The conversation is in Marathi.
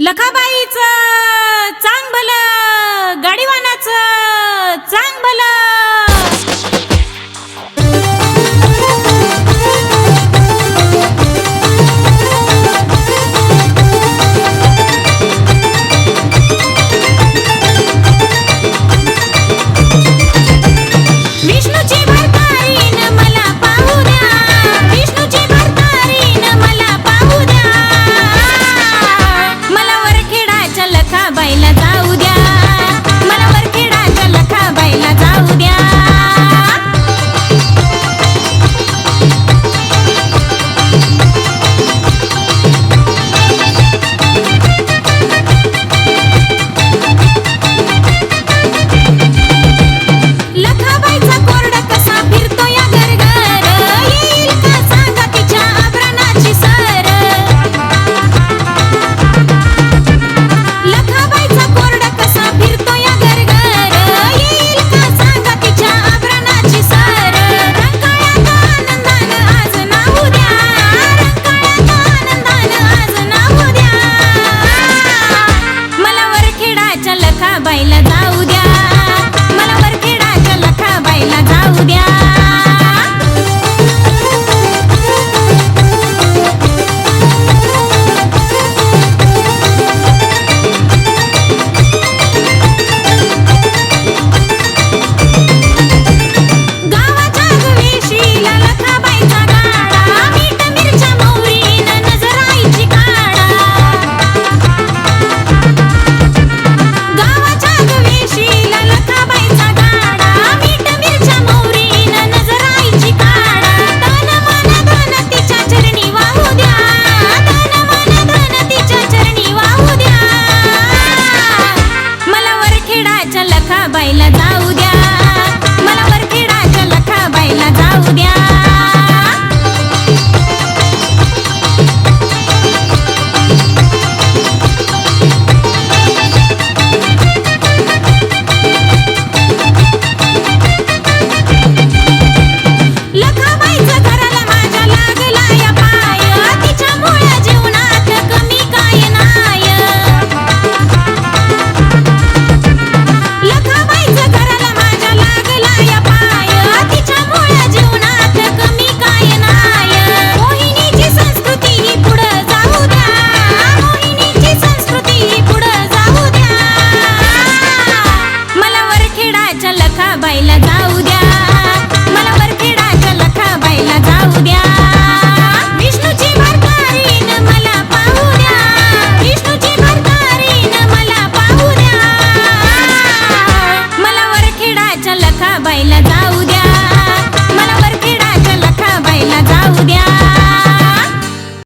लखाबाईचं चांग भलं बाईला जाऊ बाईला जाऊ द्या. मला वरखेडाच्या लखा बाईला जाऊ द्या. विष्णूची मला पाहू विष्णूची मला पाहू द्या. मला वरखेडाच्या लखा बाईला जाऊ द्या